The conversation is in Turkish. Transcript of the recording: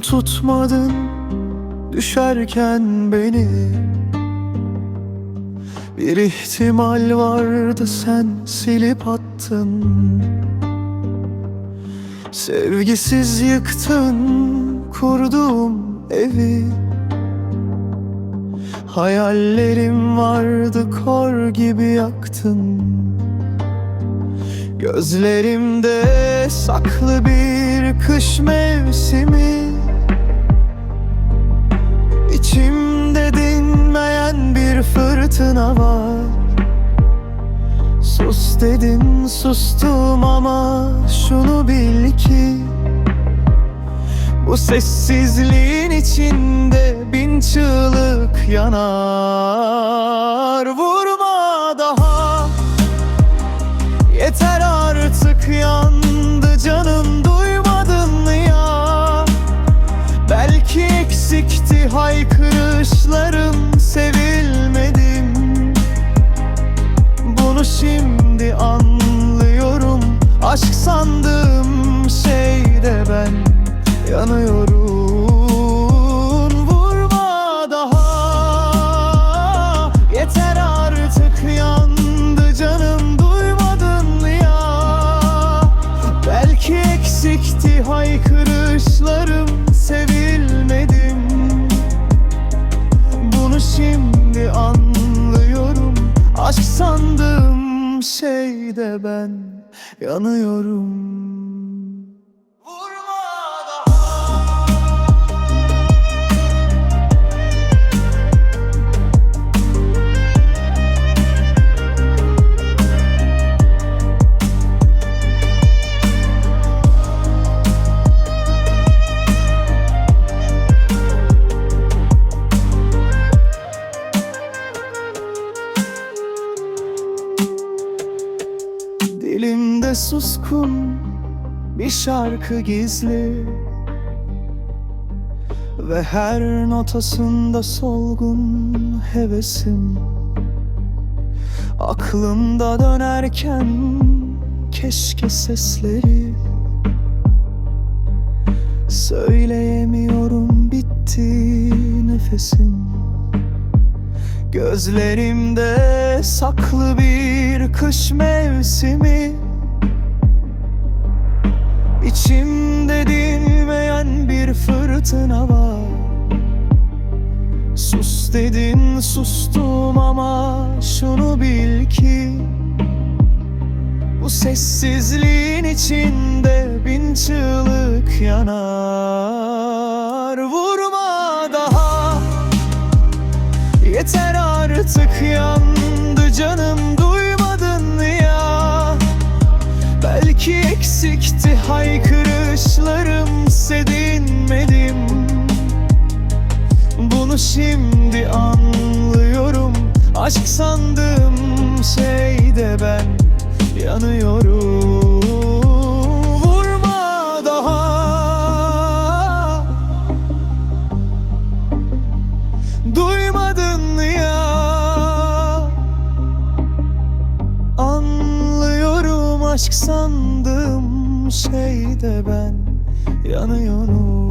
tutmadın düşerken beni. Bir ihtimal vardı sen silip attın. Sevgisiz yıktın kurduğum evi. Hayallerim vardı kor gibi yaktın Gözlerimde saklı bir kış mevsimi. İçimde dinmeyen bir fırtına var. Sus dedin sustum ama şunu bil ki Bu sessizliğin içinde bin çığlık yanar haykırışlarım sevilmedim. Bunu şimdi anlıyorum. Aşk sandığım şeyde ben yanıyorum. Vurma daha. Yeter artık yandı canım duymadın ya. Belki eksikti haykırışlarım şeyde ben yanıyorum Suskun bir şarkı gizli. Ve her notasında solgun hevesim. Aklımda dönerken keşke sesleri. Söyleyemiyorum bitti nefesim. Gözlerimde saklı bir kış mevsimi İçimde dinmeyen bir fırtına var. Sus dedin sustum ama şunu bil ki Bu sessizliğin içinde bin çığlık yanar. Vurma daha. Yeter artık yandı Belki eksikti haykırışlarım sedinmedim. Bunu şimdi anlıyorum. Aşk sandığım şeyde ben yanıyorum. Vurma daha. Duymadın ya. Anlıyorum aşk sandığım şey de ben yanıyorum.